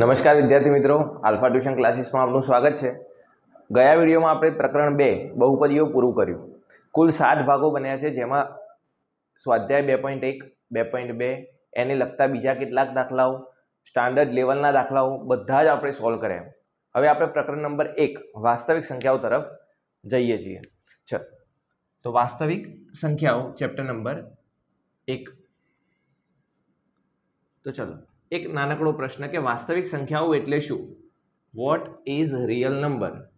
નમસ્કાર વિદ્યાર્થી મિત્રો, આલ્ફા ટ્યુશન ક્લાસીસમાં આપનું સ્વાગત છે. ગયા વિડીયોમાં આપણે પ્રકરણ બે, બહુપદીઓ પૂરું કર્યું. કુલ સાત ભાગો બન્યા છે, જેમાં સ્વાધ્યાય બે પોઈન્ટ એક, બે પોઈન્ટ બે, એને લગતા બીજા કેટલાક દાખલાઓ, સ્ટાન્ડર્ડ લેવલના દાખલાઓ બધા જ આપણે સોલ્વ કર્યા હવે આપણે પ્રકરણ નંબર એક, વાસ્તવિક સંખ્યાઓ તરફ જઈએ છીએ. ચલ તો વાસ્તવિક સંખ્યાઓ, ચેપ્ટર નંબર એક. તો ચલો. એક નાનકડો પ્રશ્ન કે વાસ્તવિક સંખ્યાઓ એટલે શું? વોટ ઇઝ રિયલ નંબર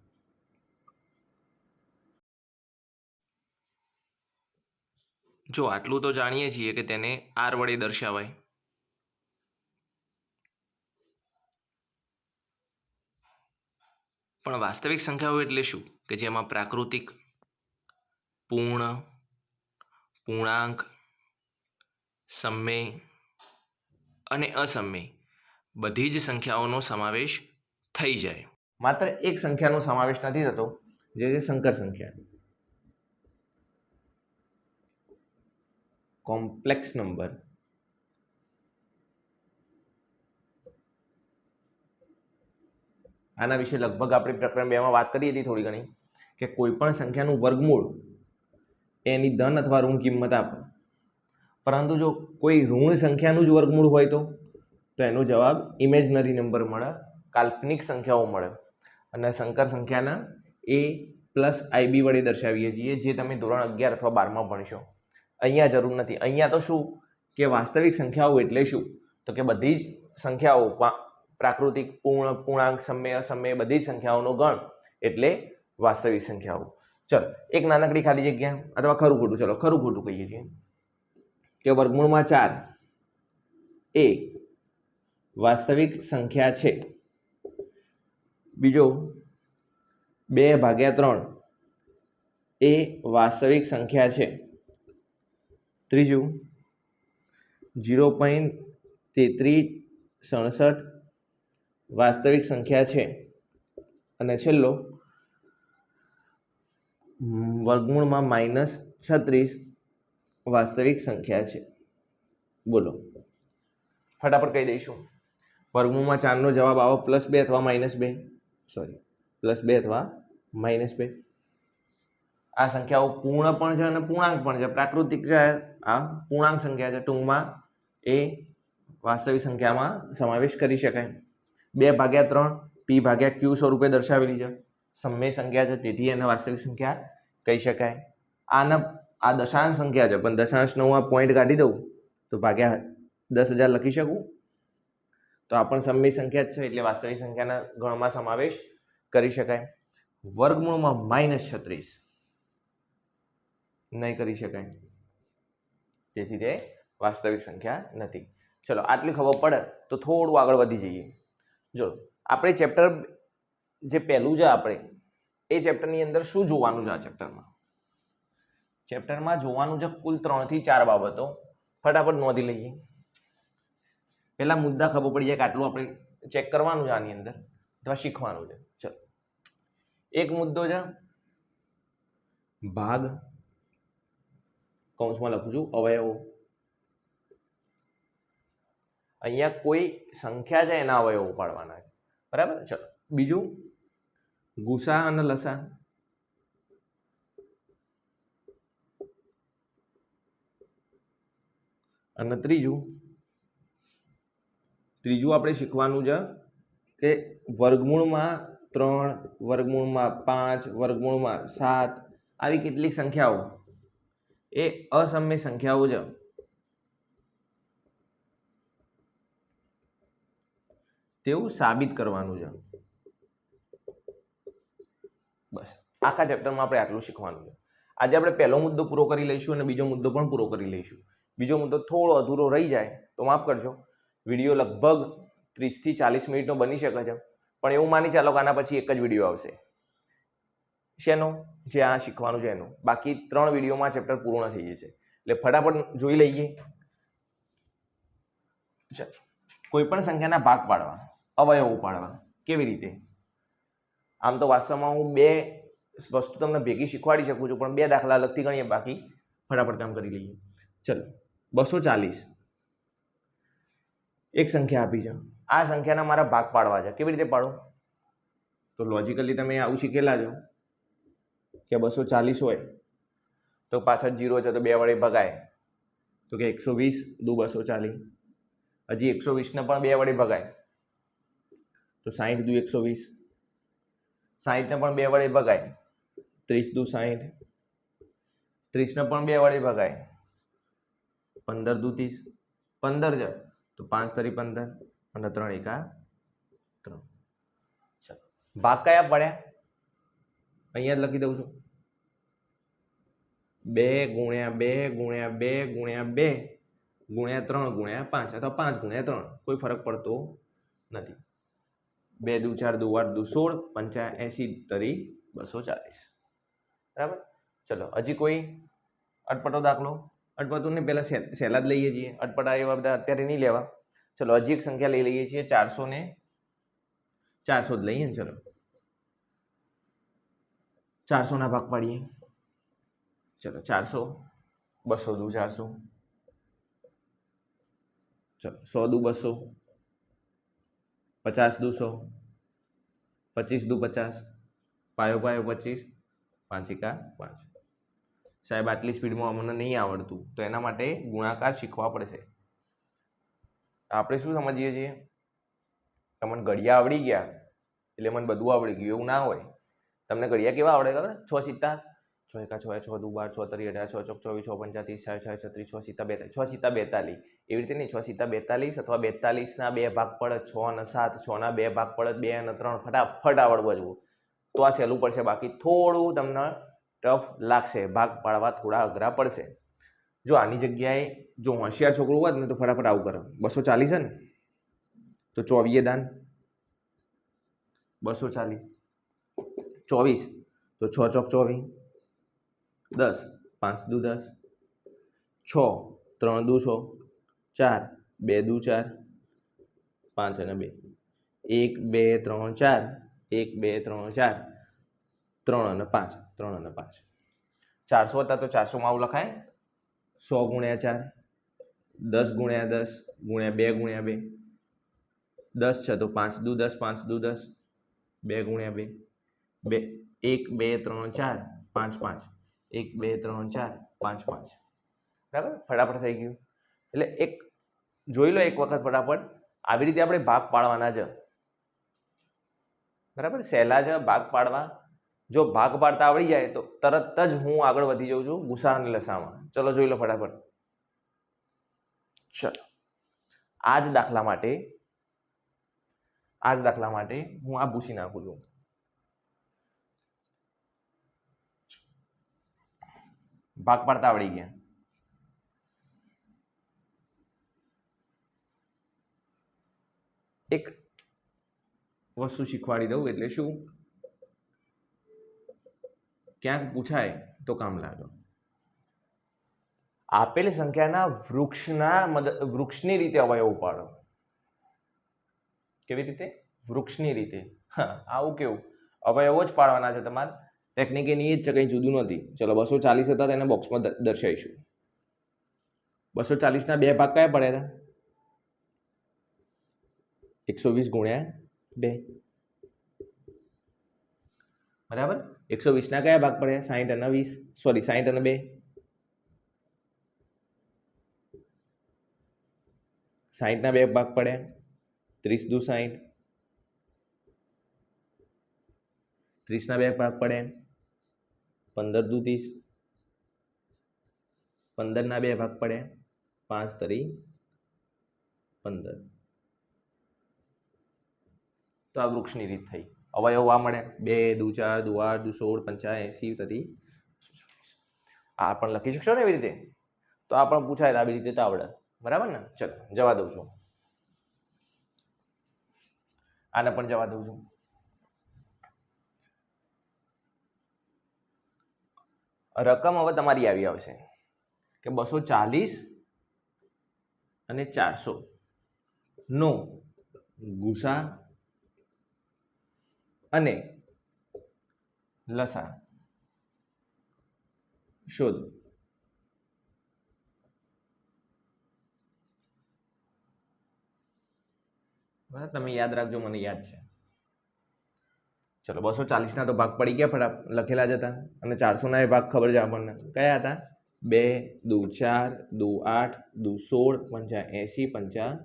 જો આટલું તો જાણીએ છીએ કે તેને આર વડે દર્શાવાય. પણ વાસ્તવિક સંખ્યાઓ એટલે શું? કે જેમાં પ્રાકૃતિક, પૂર્ણ, પૂર્ણાંક, સમય અને અસમય. બધી જ સંખ્યાઓનો સમાવેશ થઈ જાય. માત્ર એક સંખ્યાનો સમાવેશ નથી થતો, જે છે સંકર સંખ્યા. Complex number. આના વિશે લગભગ આપણે પ્રકરણ બેમાં વાત કરી હતી થોડી ઘણી, કે કોઈ પણ સંખ્યાનું વર્ગમૂળ, એની ધન અથવા ઋણ કિંમત આપે. પરંતુ જો કોઈ ઋણ સંખ્યાનું જ વર્ગમૂળ હોય તો તો એનો જવાબ ઇમેજનરી નંબર મળે, કાલ્પનિક સંખ્યાઓ મળે. અને સંકર સંખ્યાના એ પ્લસ આઈબી વડે દર્શાવીએ છીએ, જે તમે ધોરણ અગિયાર અથવા બારમાં ભણશો. અહીંયા જરૂર નથી. અહીંયા તો શું? કે વાસ્તવિક સંખ્યાઓ એટલે શું? તો કે બધી જ સંખ્યાઓ પ્રાકૃતિક, પૂર્ણ, પૂર્ણાંક, સમય, અસમય, બધી જ સંખ્યાઓનો ગણ એટલે વાસ્તવિક સંખ્યાઓ. ચલો, એક નાનકડી ખાલી જગ્યા, અથવા ખરું ખોટું. ચલો, ખરું ખોટું કહીએ છીએ. કે વર્ગમૂળમાં ચાર. એ વાસ્તવિક સંખ્યા છે. બીજો, બે ભાગ્યા ત્રણ. એ વાસ્તવિક સંખ્યા છે. ત્રીજું, જીરો પોઈન્ટ તેત્રીસ સડસઠ વાસ્તવિક સંખ્યા છે. અને છેલ્લો વર્ગમૂળમાં માઇનસ છત્રીસ વાસ્તવિક સંખ્યા છે. બોલો. ફટાફટ કહી દઈશું. વર્ગમૂળમાં ચારનો જવાબ આવો, પ્લસ બે અથવા માઇનસ બે. સોરી પ્લસ બે અથવા માઇનસ બે. આ સંખ્યાઓ પૂર્ણ પણ છે અને પૂર્ણાંક પણ છે. પ્રાકૃતિક છે, આ પૂર્ણાંક સંખ્યા છે. ટૂંકમાં એ વાસ્તવિક સંખ્યામાં સમાવેશ કરી શકાય. બે ભાગ્યા ત્રણ પી ભાગ્યા ક્યુ સ્વરૂપે દર્શાવેલી છે. સમય સંખ્યા છે, તેથી એને વાસ્તવિક સંખ્યા કહી શકાય. આના આ દશાંશ સંખ્યા છે. પણ દશાંશનો હું આ પોઈન્ટ કાઢી દઉં તો ભાગ્યા દસ હજાર લખી શકું? તો આ પણ સમય સંખ્યા જ છે, એટલે વાસ્તવિક સંખ્યાના ગણમાં સમાવેશ કરી શકાય. વર્ગમૂળમાં માઇનસ છત્રીસ. નહીં કરી શકાય. તેથી તે વાસ્તવિક સંખ્યા નથી. ચલો, આટલી ખબર પડે તો થોડું આગળ વધી જઈએ. જો, આપણે ચેપ્ટર જે પહેલું છે આપણે, એ ચેપ્ટરની અંદર શું જોવાનું છે આ ચેપ્ટરમાં ચેપ્ટરમાં જોવાનું છે કુલ ત્રણથી ચાર બાબતો. ફટાફટ નોંધી લઈએ. પહેલાં મુદ્દા ખબર પડી જાય કે આટલું આપણે ચેક કરવાનું છે આની અંદર. અથવા શીખવાનું છે. ચલો. એક મુદ્દો છે. ભાગ. કૌંસમાં લખું છું. અવયવો. અહીંયા કોઈ સંખ્યા છે એના અવયવો પાડવાના છે. બરાબર? ચલો. બીજું. ગુસા અને લસા. અને ત્રીજું ત્રીજું આપણે શીખવાનું છે કે વર્ગમૂળમાં ત્રણ, વર્ગમૂળમાં પાંચ, વર્ગમૂળમાં સાત આવી કેટલીક સંખ્યાઓ. એ અસમય સંખ્યાઓ છે. તેવું સાબિત કરવાનું છે. બસ, આખા ચેપ્ટરમાં આપણે આટલું શીખવાનું છે. આજે આપણે પહેલો મુદ્દો પૂરો કરી લઈશું અને બીજો મુદ્દો પણ પૂરો કરી લઈશું. બીજો મુદ્દો થોડો અધૂરો રહી જાય તો માફ કરજો. વીડિયો લગભગ ત્રીસથી ચાલીસ મિનિટનો બની શકે છે. પણ એવું માની ચાલો કે આના પછી એક જ વીડિયો આવશે. શેનો? જે આ શીખવાનું છે એનું. બાકી ત્રણ વિડીયોમાં ચેપ્ટર પૂર્ણ થઈ જશે. એટલે ફટાફટ જોઈ લઈએ. કોઈ પણ સંખ્યાના ભાગ પાડવા અવયવો પાડવા કેવી રીતે? આમ તો વાસ્તવમાં હું બે વસ્તુ તમને ભેગી શીખવાડી શકું છું, પણ બે દાખલા અલગથી ગણીએ, બાકી ફટાફટ કામ કરી લઈએ. ચલો. બસો ચાલીસ એક સંખ્યા આપી છે આ સંખ્યાના મારા ભાગ પાડવા છે. કેવી રીતે પાડો? તો લોજિકલી તમે આવું શીખેલા છો કે બસો ચાલીસ હોય તો પાછળ જીરો છે તો બે વડે ભગાય. તો કે એકસો વીસ દુ બસો ચાલીસ હજી એકસો વીસને પણ બે વડે ભગાય. તો સાહીઠ દુ એકસો વીસ. સાહીઠને પણ બે વડે ભગાય. ત્રીસ દુ સાહીઠ ત્રીસને પણ બે વડે ભગાય. પંદર દુ ત્રીસ, પંદર છે તો પાંચ તરી પંદર અને ત્રણ એકા ત્રણ. ચાલો. ભાગ કયા પડ્યા? અહીંયા જ લખી દઉં છું. બે ગુણ્યા બે ગુણ્યા બે ગુણ્યા બે ગુણ્યા ત્રણ ગુણ્યા પાંચ. અથવા પાંચ ગુણ્યા ત્રણ. કોઈ ફરક પડતો નથી. બે દુ ચાર દુ આઠ દુ સોળ, પંચા એંસી તરી બસો ચાલીસ. બરાબર? ચલો, હજી કોઈ અટપટો દાખલો? અટપટો ને પહેલાં સહેલા જ લઈએ છીએ. અટપટા એવા બધા અત્યારે નહીં લેવા. ચલો, હજી એક સંખ્યા લઈ લઈએ છીએ. ચારસો ને ચારસો જ લઈએ ને ચલો. ચારસોના ભાગ પાડીએ. ચલો, ચારસો. બસો દુ ચારસો. ચલો, સો દુ બસો. પચાસ દુ સો. પચીસ દુ પચાસ. પાયો પાયો પચીસ. પાંચ એકા પાંચ. સાહેબ, આટલી સ્પીડમાં અમને નહીં આવડતું. તો એના માટે ગુણાકાર શીખવા પડશે. આપણે શું સમજીએ છીએ? તમને ઘડિયા આવડી ગયા, એટલે મને બધું આવડી ગયું, એવું ના હોય. તમને ઘડિયા કેવા આવડે ખબર? છ સિત્તા છ એકા છ છ દુ બાર છ તરી અઢાર, છ ચોક ચોવીસ, છ પંચાતીસ છ છ છત્રીસ, છ સિત્તા બેતાલીસ છ સિત્તા બેતાલીસ. એવી રીતે નહીં, છ સિત્તા બેતાલીસ અથવા બેતાલીસના બે ભાગ પડે, છ અને સાત. છના બે ભાગ પડે, બે અને ત્રણ. ફટાફટ આવડવા જવું તો આ સહેલું પડશે. બાકી થોડું તમને ટફ લાગશે. ભાગ પાડવા થોડા અઘરા પડશે. જો આની જગ્યાએ જો હોશિયાર છોકરું હોત ને તો ફટાફટ આવું કરે. બસો ચાલીસ ને? તો ચોવીએ દાન. બસો ચાલીસ. ચોવીસ. તો છ ચોક ચોવીસ. દસ. પાંચ દુ દસ. છ. ત્રણ દુ છ. ચાર. બે દુ ચાર. પાંચ અને બે. એક, બે, ત્રણ, ચાર. એક, બે, ત્રણ, ચાર. ત્રણ અને પાંચ, ત્રણ અને પાંચ. ચારસો હતા તો ચારસોમાં આવું લખાય? સો ગુણ્યા ચાર, દસ ગુણ્યા દસ, ગુણ્યા બે ગુણ્યા બે. દસ છે તો પાંચ, દુ દસ, પાંચ, દુ દસ, બે ગુણ્યા બે. બે, એક, બે, ત્રણ, ચાર, પાંચ પાંચ. એક, બે, ત્રણ, ચાર, પાંચ પાંચ. બરાબર? ફટાફટ થઈ ગયું. એટલે એક, જોઈ લો એક વખત ફટાફટ. આવી રીતે આપણે ભાગ પાડવાના છે બરાબર? સહેલા છે ભાગ પાડવા. જો ભાગ પાડતા આવડી જાય તો તરત જ હું આગળ વધી જાઉં છું ગુસા અને લસામાં. ચલો જોઈ લો ફટાફટ. ચલો. આ જ દાખલા માટે આ જ દાખલા માટે હું આ ભૂસી નાખું છું. ભાગ પાડતા આવડી ગયા. એક વસ્તુ શીખવાડી દઉં, એટલે શું? ક્યાંક પૂછાય તો કામ લાગે. આપેલ સંખ્યાના વૃક્ષના મદદ વૃક્ષની રીતે અવયવ પાડો કેવી રીતે? વૃક્ષની રીતે. હા, આવું કેવું? અવયવો જ પાડવાના છે તમારે. ટેકનિક એની જ છે, કંઈ જુદું નથી. ચલો, બસો ચાલીસ હતા તેને બોક્સમાં દર્શાવીશું. બસો ચાલીસના બે ભાગ કયા પડ્યા હતા? એકસો વીસ ગુણ્યા બે. બરાબર? એકસો વીસના કયા ભાગ પડ્યા? સાહીઠ અને વીસ. સોરી સાહીઠ અને બે. સાહીઠના બે ભાગ પડ્યા. ત્રીસ દુ સાહીઠ ત્રીસના બે ભાગ પડ્યા. પંદર દુ ત્રીસ. પંદરના બે ભાગ પડ્યા. પાંચ તરી પંદર. તો આ વૃક્ષની રીત થઈ. અવયવ આ મળે. બે, દુ, ચાર, દુ, આઠ, દુ, સોળ પંચા એસી તરી. આ પણ લખી શકશો ને એવી રીતે? તો આ પણ પૂછાય આવી રીતે તો આવડે. બરાબર ને? ચલો, જવા દઉં છું. આને પણ જવા દઉં છું. રકમ હવે તમારી આવી આવશે. કે બસો ચાલીસ અને ચારસો. નો ગુસા અને લસા. શોધ. બરાબર તમે યાદ રાખજો મને યાદ છે. ચલો બસો ચાલીસના તો ભાગ પડી ગયા ફટાફટ લખેલા જ હતા. અને ચારસોના એ ભાગ ખબર છે આપણને. કયા હતા? બે દુ ચાર દુ આઠ દુ સોળ પંચા એંસી પંચા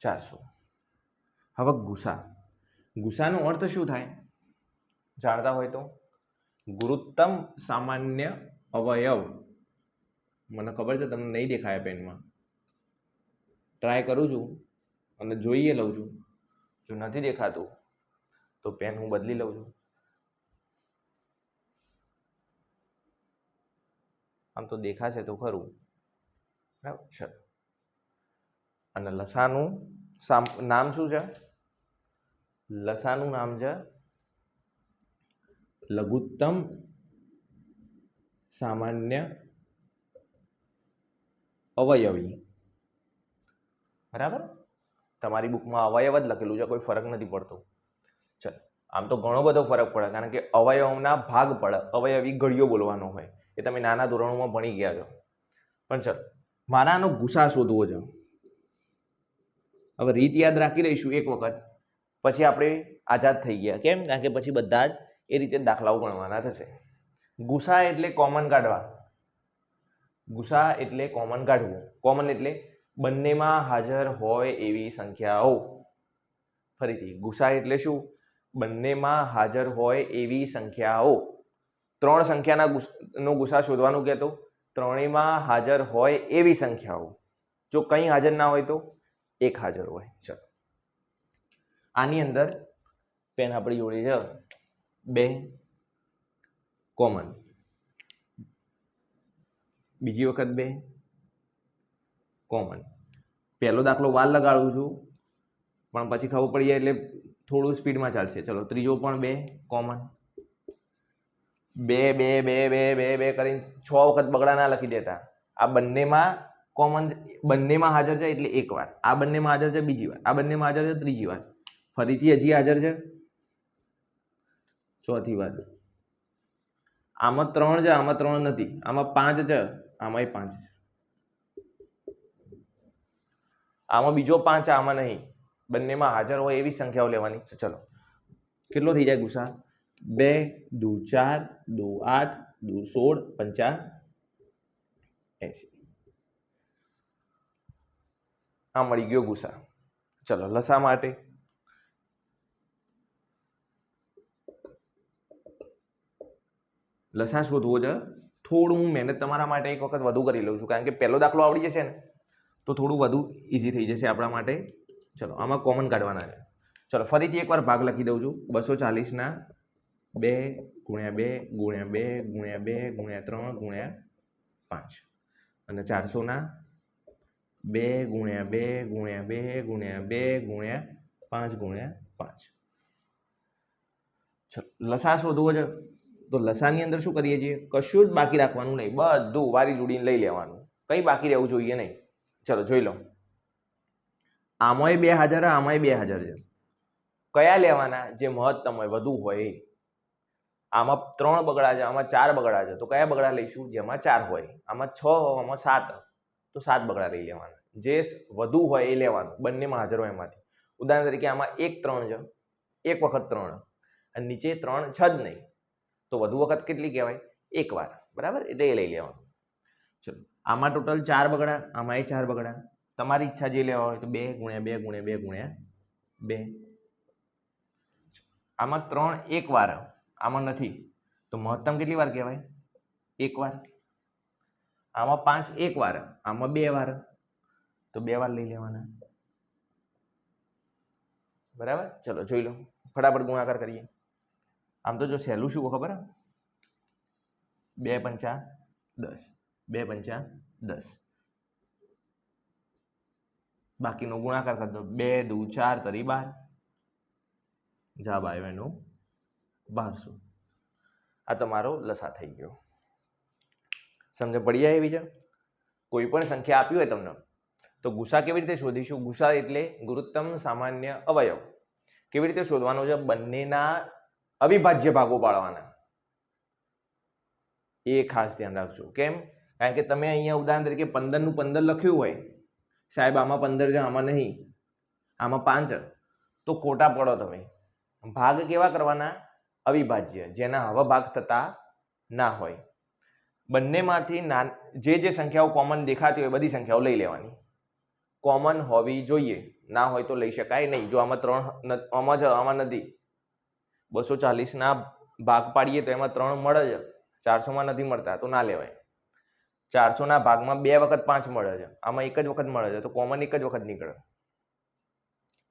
ચારસો. હવે ગુસા ગુસાનો અર્થ શું થાય? જાણતા હોય તો. ગુરુત્તમ સામાન્ય અવયવ. મને ખબર છે, તમને નહીં દેખાય પેનમાં. ટ્રાય કરું છું અને જોઈએ લઉં છું. જો નથી દેખાતું, તો પેન હું બદલી લઉં છું. આમ તો દેખાશે તો ખરું. બરાબર? અને લસાનું સામ, નામ શું છે? લસાનું નામ છે. લઘુત્તમ સામાન્ય અવયવી. બરાબર? તમારી બુકમાં અવયવ જ લખેલું છે, કોઈ ફરક નથી પડતો. ચલો, આમ તો ઘણો બધો ફરક પડે, કારણ કે અવયવના ભાગ પડે, અવયવી ઘડીઓ બોલવાનો હોય, એ તમે નાના ધોરણોમાં ભણી ગયા છો. પણ ચલો, મારાનો ગુસ્સા ગુસા શોધવો છે. હવે રીત યાદ રાખી લઈશું એક વખત. પછી આપણે આઝાદ થઈ ગયા. કેમ? કારણ કે પછી બધા જ એ રીતે દાખલાઓ ગણવાના થશે. ગુસા એટલે કોમન કાઢવા. ગુસા એટલે કોમન કાઢવું. કોમન એટલે બંનેમાં હાજર હોય એવી સંખ્યાઓ. ફરીથી ગુસા એટલે શું? બંનેમાં હાજર હોય એવી સંખ્યાઓ. ત્રણ સંખ્યાના ગુસ્સાનો ગુસ્સા ગુસા શોધવાનું કહેતો. ત્રણેયમાં હાજર હોય એવી સંખ્યાઓ. જો કંઈ હાજર ના હોય તો એક હાજર હોય. ચલો. આની અંદર પેન આપણી જોડે છે. બે કોમન બીજી વખત બે કોમન પહેલો દાખલો વાર લગાડું છું, પણ પછી ખબર પડી જાય એટલે થોડું સ્પીડમાં ચાલશે. ચલો, ત્રીજો પણ બે કોમન બે બે બે બે બે બે કરીને છ વખત બગડા ના લખી દેતા. આ બંનેમાં કોમન બંનેમાં હાજર છે એટલે એક વાર. આ બંનેમાં હાજર છે બીજી વાર. આ બંનેમાં હાજર છે ત્રીજી વાર. ફરીથી હજી હાજર છે? ચોથી વાત. આમાં ત્રણ છે, આમાં ત્રણ નથી. આમાં પાંચ છે, આમાંય પાંચ છે. આમાં બીજો પાંચ આમાં નહીં. બંનેમાં હાજર હોય એવી સંખ્યાઓ લેવાની. છે ચલો. કેટલો થઈ જાય ગુસા બે, દુ, ચાર, દુ, આઠ, દુ, સોળ, પંચા એસી આ મળી ગયો ગુસા ચલો, લસા માટે લસા શોધવો છે. થોડું હું મહેનત તમારા માટે એક વખત વધુ કરી લઉં છું કારણ કે પહેલો દાખલો આવડી જશે ને તો થોડું વધુ ઇઝી થઈ જશે આપણા માટે ચલો આમાં કોમન કાઢવાના છે ચલો ફરીથી એકવાર ભાગ લખી દઉં છું બસો ચાલીસના બે ગુણ્યા બે ગુણ્યા બે ગુણ્યા બે ગુણ્યા ત્રણ ગુણ્યા પાંચ અને ચારસોના બે ગુણ્યા બે ગુણ્યા બે ગુણ્યા બે ગુણ્યા પાંચ ગુણ્યા પાંચ લસા શોધવો છે તો લસાની અંદર શું કરીએ છીએ? કશું જ બાકી રાખવાનું નહીં. બધું વારી જોડીને લઈ લેવાનું. કંઈ બાકી રહેવું જોઈએ નહીં. ચલો, જોઈ લો. આમાંય બે હાજર, આમાંય બે હાજર છે. કયા લેવાના? જે મહત્તમ હોય, વધુ હોય. આમાં ત્રણ બગડા છે, આમાં ચાર બગડા છે. તો કયા બગડા લઈશું? જેમાં ચાર હોય. આમાં છ, આમાં સાત. તો સાત બગડા લઈ લેવાના. જે વધુ હોય એ લેવાનું. બંનેમાં હાજર હોય એમાંથી. ઉદાહરણ તરીકે આમાં એક ત્રણ છે. એક વખત ત્રણ. અને નીચે ત્રણ છ જ નહીં. તો વધુ વખત કેટલી કહેવાય? એક વાર. બરાબર? એટલે એ લઈ લેવાનું. ચલો. આમાં ટોટલ ચાર બગડા, આમાં એ ચાર બગડા. તમારી ઈચ્છા જે લેવા હોય તો બે ગુણ્યા બે ગુણ્યા બે ગુણ્યા બે. આમાં ત્રણ એક વાર. આમાં નથી. તો મહત્તમ કેટલી વાર કહેવાય? એક વાર. આમાં પાંચ એક વાર. આમાં બે વાર. તો બે વાર લઈ લેવાના. બરાબર? ચલો, જોઈ લો. ફટાફટ ગુણાકાર કરીએ. આમ તો જો સહેલું શું ખબર? બે પંચા દસ. બે પંચા દસ. બાકીનો ગુણાકાર કરતો બે, દુ, ચાર, તરી બાર. જવાબ આવ્યો એનું બારસો. આ તમારો લસા થઈ ગયો. સમજ પડી જાય એવી છે? કોઈ પણ સંખ્યા આપી હોય તમને, તો ગુસા કેવી રીતે શોધીશું? ગુસા એટલે ગુરુત્તમ સામાન્ય અવયવ. કેવી રીતે શોધવાનો છે? બંનેના અવિભાજ્ય ભાગો પાડવાના. એ ખાસ ધ્યાન રાખજો. કેમ? કારણ કે તમે અહીંયા ઉદાહરણ તરીકે પંદરનું પંદર લખ્યું હોય, સાહેબ આમાં પંદર છે, આમાં નહીં, આમાં પાંચ તો ખોટા પડો તમે. ભાગ કેવા કરવાના? અવિભાજ્ય, જેના હવે ભાગ થતા ના હોય. બંનેમાંથી જે જે સંખ્યાઓ કોમન દેખાતી હોય, બધી સંખ્યાઓ લઈ લેવાની. કોમન હોવી જોઈએ. ના હોય તો લઈ શકાય નહીં. જો આમાં ત્રણ આમાં જ, આમાં નથી. બસો ચાલીસના ભાગ પાડીએ તો એમાં ત્રણ મળે છે. ચારસોમાં નથી મળતા, તો ના લેવાય. ચારસોના ભાગમાં બે વખત પાંચ મળે છે. આમાં એક જ વખત મળે છે, તો કોમન એક જ વખત નીકળે.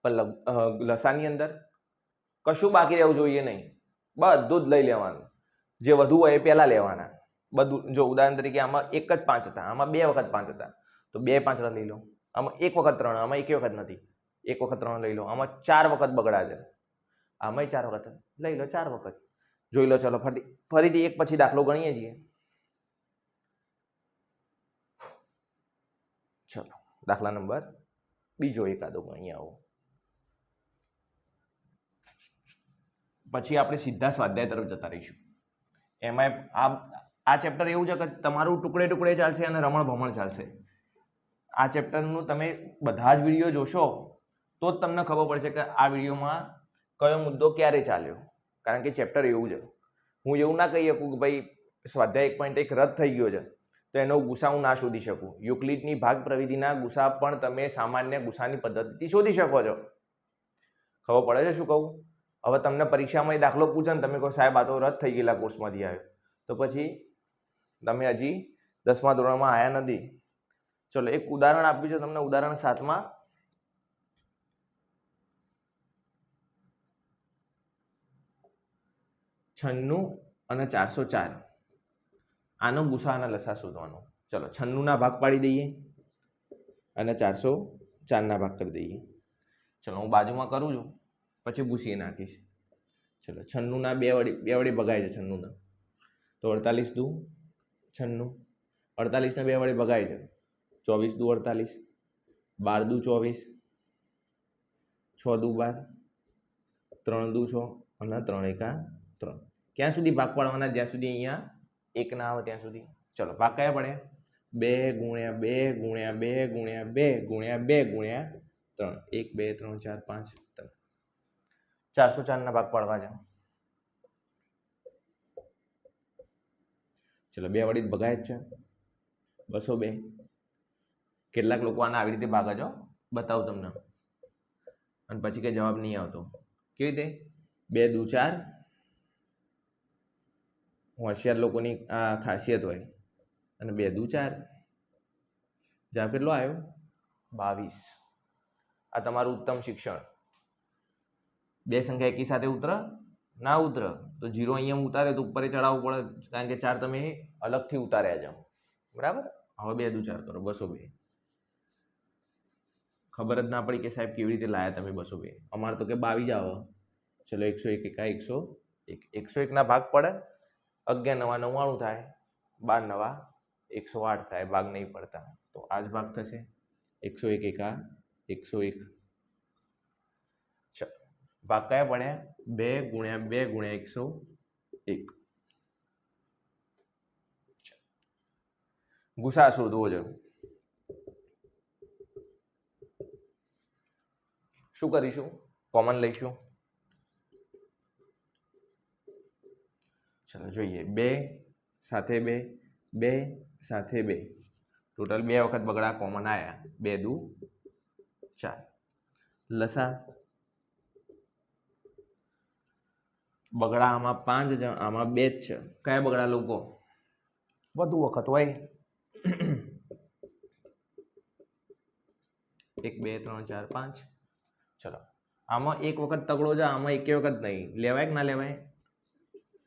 પણ લસાની અંદર કશું બાકી રહેવું જોઈએ નહીં. બધું જ લઈ લેવાનું. જે વધુ હોય એ પહેલાં લેવાના. બધું, જો ઉદાહરણ તરીકે આમાં એક જ પાંચ હતા, આમાં બે વખત પાંચ હતા, તો બે પાંચ લઈ લો. આમાં એક વખત ત્રણ, આમાં એક વખત નથી. એક વખત ત્રણ લઈ લો. આમાં ચાર વખત બગડા છે. આમાંય ચાર વખત લઈ લો ચાર વખત. જોઈ લો ચલો, ફરી, ફરીથી એક પછી દાખલો ગણીએ છીએ. ચલો, દાખલા નંબર બીજો એકાદો ગણી આવો. પછી આપણે સીધા સ્વાધ્યાય તરફ જતા રહીશું. એમાં આ આ ચેપ્ટર એવું છે કે તમારું ટુકડે ટુકડે ચાલશે અને રમણ ભમણ ચાલશે. આ ચેપ્ટરનું તમે બધા જ વીડિયો જોશો, તો જ તમને ખબર પડશે કે આ વિડીયોમાં કયો મુદ્દો ક્યારે ચાલ્યો? કારણ કે ચેપ્ટર એવું છે. હું એવું ના કહી શકું કે ભાઈ સ્વાધ્યાય એક પોઈન્ટ એક રદ થઈ ગયો છે, તો એનો ગુસા હું ના શોધી શકું. યુક્લિડની ભાગ પ્રવિધિના ગુસા પણ તમે સામાન્ય ગુસાની પદ્ધતિથી શોધી શકો છો. ખબર પડે છે શું કહું? હવે તમને પરીક્ષામાં એ દાખલો પૂછે ને તમે કહો, સાહેબ, આ તો રદ થઈ ગયેલા કોર્સમાંથી આવ્યો. તો પછી તમે હજી દસમા ધોરણમાં આવ્યા નથી. ચલો, એક ઉદાહરણ આપ્યું છે તમને ઉદાહરણ સાતમાં. છન્નું અને ચારસો ચાર. આનો ગુસા અને લસા શોધવાનો. ચલો, છન્નુંના ભાગ પાડી દઈએ અને ચારસો ચારના ભાગ કરી દઈએ. ચલો, હું બાજુમાં કરું છું, પછી ભૂસીએ નાખીશ. ચલો, છન્નુંના બે વડે બે વડે ભગાય છે છન્નુંના. તો અડતાલીસ દુ છન્નું. અડતાલીસને બે વડે ભગાય છે. ચોવીસ દુ અડતાલીસ. બાર દુ ચોવીસ. છ દુ બાર. ત્રણ દુ છ અને ત્રણ એકા ત્રણ. ક્યાં સુધી ભાગ પાડવાના? જ્યાં સુધી અહીંયા એક ના આવે, ત્યાં સુધી. ચલો, ભાગ કયા પડે? બે ગુણ્યા બે ગુણ્યા બે ગુણ્યા બે ગુણ્યા બે ગુણ્યા ત્રણ. એક, બે, ત્રણ, ચાર, પાંચ, ત્રણ. ચારસો ચારના ભાગ પાડવા જાઓ ચલો, બે વડી ભગાય જ છે. બસો બે. કેટલાક લોકો આને આવી રીતે ભાગ જો બતાવું તમને. અને પછી કંઈ જવાબ નહીં આવતો. કેવી રીતે? બે દુ ચાર હોશિયાર લોકોની આ ખાસિયત હોય. અને બે દુ ચાર. જવાબ કેટલો આવ્યો? બાવીસ. આ તમારું ઉત્તમ શિક્ષણ. બે સંખ્યા એકી સાથે ઉતર. ના ઉતર, તો જીરો અહીંયા ઉતારે તો ઉપર ચડાવવું પડે, કારણ કે ચાર તમે અલગથી ઉતાર્યા જાઓ બરાબર? હવે બે દુ ચાર કરો, બસો બે. ખબર જ ના પડી કે સાહેબ કેવી રીતે લાયા તમે બસો બે. અમારે તો કે બાવીસ આવો. ચલો એકસો એક એકા એકસો એક. એકસો એકના ભાગ પડે. અગિયાર નવા નવ્વાણું થાય, બાર નવા એકસો આઠ થાય, ભાગ નહીં પડતા. તો આ જ ભાગ થશે. એકસો એક એકા, એકસો એક. ભાગ કયા પડ્યા? બે ગુણ્યા બે ગુણ્યા એકસો એક. ગુસા શોધવો જરૂર. શું કરીશું? કોમન લઈશું. ચલો જોઈએ. બે સાથે બે બે સાથે બે. ટોટલ બે વખત બગડા કોમન આવ્યા બે દુ ચાર. લસા. બગડા આમાં પાંચ જ આમાં બે જ છે. કયા બગડા લોકો? વધુ વખત હોય. એક બે ત્રણ ચાર પાંચ. ચલો. આમાં એક વખત તગડો જા આમાં એકે વખત નહીં. લેવાય કે ના લેવાય?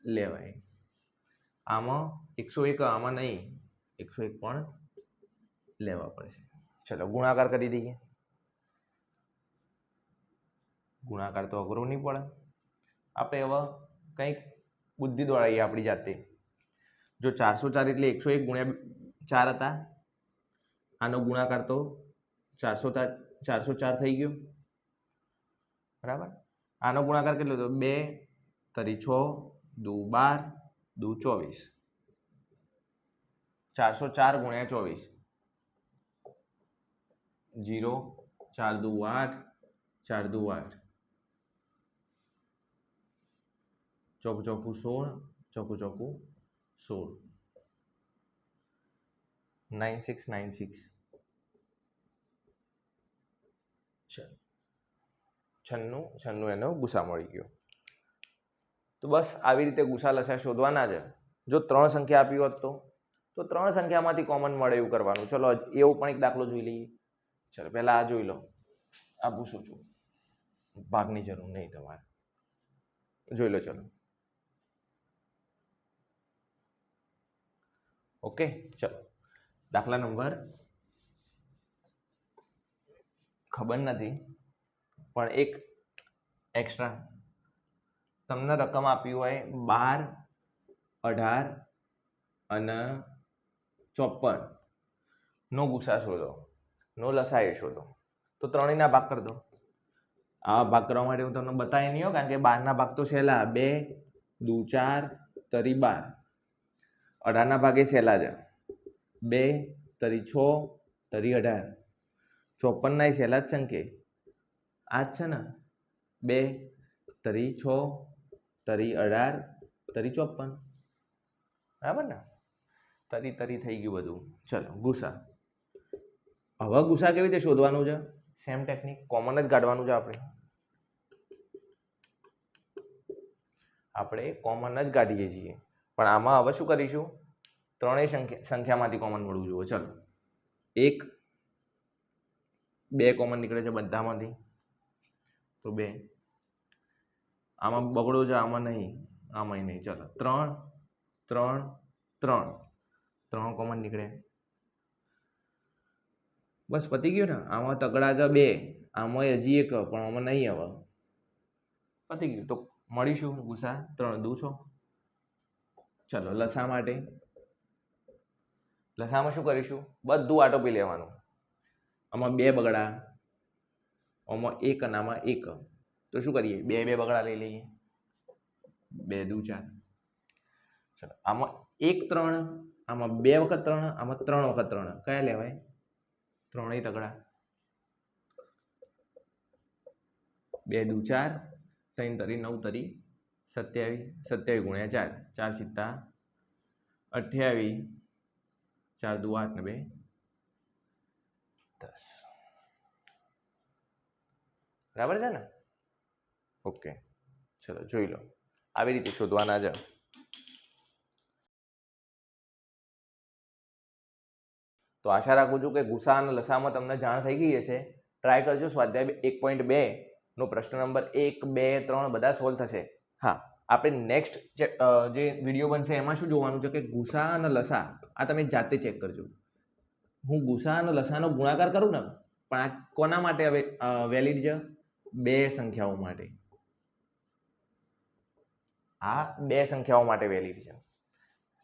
લેવાય. આમાં એકસો એક આમાં નહીં, એકસો એક પણ લેવા પડશે. ચલો, ગુણાકાર કરી દઈએ. ગુણાકાર તો અઘરો નહીં પડે. આપણે હવે કંઈક બુદ્ધિ દોડાવીએ આપણી જાતે. જો ચારસો ચાર એટલે એકસો એક ગુણ્યા ચાર હતા, આનો ગુણાકાર તો ચારસો ચારસો ચાર થઈ ગયો. બરાબર? આનો ગુણાકાર કેટલો હતો બે, તરી છ દુ બાર, દુ ચોવીસ. ચારસો ચાર ગુણ્યા ચોવીસ. જીરો, ચાર દુ આઠ, ચાર દુ આઠ. ચોકું ચોકું સોળ, ચોકું ચોકું સોળ. Nine six nine six. છન્નું છન્નું એનો ગુસા મળી ગયો. તો બસ આવી રીતે ગુસા લસા શોધવાના છે. જો ત્રણ સંખ્યા આપી હોત તો? તો ત્રણ સંખ્યામાંથી કોમન મળે એવું કરવાનું. ચલો એવો પણ એક દાખલો જોઈ લઈએ. ચલો, પહેલાં આ જોઈ લો. આ પૂછું છું. ભાગની જરૂર નહીં તમારે. જોઈ લો, ચલો. ઓકે, ચલો. દાખલા નંબર ખબર નથી, પણ એક એક્સ્ટ્રા તમને રકમ આપી હોય બાર, અઢાર અને ચોપન. નો ગુસા શોધો, નો લસાય શોધો. તો ત્રણેયના ભાગ કરી દો. આ ભાગ કરવા માટે હું તમને બતાવી નહીં કારણ કે બારના ભાગ તો સહેલા બે, દુ, ચાર, તરી, બાર. અઢારના ભાગે સહેલા છે બે, તરી, છ, તરી, અઢાર. ચોપનના એ સહેલા જ સંખ્યે આ જ છે ને? બે, તરી, છ તરી અઢાર, તરી ચોપન બરાબર ને? તરી તરી થઈ ગયું બધું. ચલો ગુસા હવે ગુસા કેવી રીતે શોધવાનું છે? સેમ ટેકનિક કોમન જ કાઢવાનું છે આપણે. આપણે કોમન જ કાઢીએ છીએ. પણ આમાં હવે શું કરીશું? ત્રણેય સંખ્યા, સંખ્યામાંથી કોમન મળવું જોઈએ. ચલો. એક, બે કોમન નીકળે છે બધામાંથી. તો બે. આમાં બગડો છે, આમાં નહીં. આમાંય નહીં. ચલો. ત્રણ ત્રણ ત્રણ. ત્રણ કોમન નીકળે. બસ પતી ગયું ને? આમાં તગડા છે બે. આમાં હજી એક, પણ આમાં નહીં આવે. પતી ગયું. તો મળીશું ગુસા ત્રણ, દુ છો. ચલો, લસા માટે. લસામાં શું કરીશું? બધું આટોપી લેવાનું. આમાં બે બગડા. આમાં એક અને આમાં એક. તો શું કરીએ? બે બે બગડા લઈ લઈએ. બે દુ ચાર ચલો, આમાં એક ત્રણ, આમાં બે વખત ત્રણ, આમાં ત્રણ વખત ત્રણ. કયા લેવાય? ત્રણેય તગડા. બે દુ ચાર ત્રણ તરી, નવ તરી, સત્યાવીસ સત્યાવીસ ગુણ્યા ચાર. ચાર સિત્તા, અઠ્યાવીસ, ચાર દુ આઠ ને બે. દસ. બરાબર છે ને? ઓકે ચલો જોઈ લો આવી રીતે શોધવાના છે તો આશા રાખું છું કે ગુસા અને લસામાં તમને જાણ થઈ ગઈ હશે. ટ્રાય કરજો, સ્વાધ્યાય એક પોઈન્ટ બે નો પ્રશ્ન નંબર એક, બે, ત્રણ બધા સોલ્વ થશે. હા, આપણે નેક્સ્ટ જે વીડિયો બનશે એમાં શું જોવાનું છે કે ગુસા અને લસા, આ તમે જાતે ચેક કરજો. હું ગુસા અને લસાનો ગુણાકાર કરું ને, પણ આ કોના માટે હવે વેલિડ છે? બે સંખ્યાઓ માટે. આ બે સંખ્યાઓ માટે વેલિડ છે.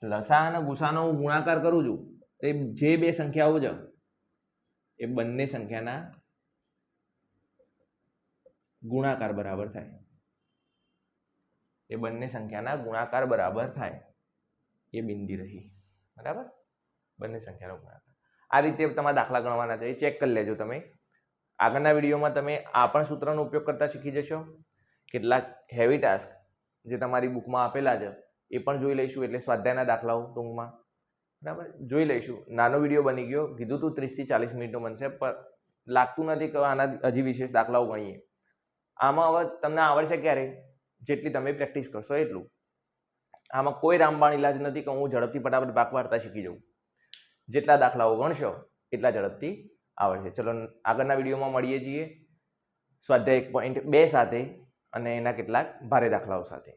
લસા અને ગુસાનો હું ગુણાકાર કરું છું, તો જે બે સંખ્યાઓ છે, એ બંને સંખ્યાના ગુણાકાર બરાબર થાય. એ બંને સંખ્યાના ગુણાકાર બરાબર થાય. એ બિંદી રહી. બરાબર? બંને સંખ્યાનો ગુણાકાર. આ રીતે તમારા દાખલા ગણવાના છે, એ ચેક કરી લેજો તમે. આગળના વિડીયોમાં તમે આ પણ સૂત્રનો ઉપયોગ કરતા શીખી જશો. કેટલાક હેવી ટાસ્ક જે તમારી બુકમાં આપેલા છે, એ પણ જોઈ લઈશું. એટલે સ્વાધ્યાયના દાખલાઓ ટૂંકમાં. બરાબર? જોઈ લઈશું. નાનો વીડિયો બની ગયો. કીધું તું ત્રીસથી ચાલીસ મિનિટનો બનશે, પણ લાગતું નથી કે આના હજી વિશેષ દાખલાઓ ગણીએ. આમાં હવે તમને આવડશે ક્યારે? જેટલી તમે પ્રેક્ટિસ કરશો એટલું. આમાં કોઈ રામબાણ ઇલાજ નથી કે હું ઝડપથી ફટાફટ પાક વાર્તા શીખી જાઉં. જેટલા દાખલાઓ ગણશો, એટલા ઝડપથી આવડશે. ચલો, આગળના વિડીયોમાં મળીએ છીએ. સ્વાધ્યાય એક પોઈન્ટ બે સાથે અને એના કેટલાક ભારે દાખલાઓ સાથે.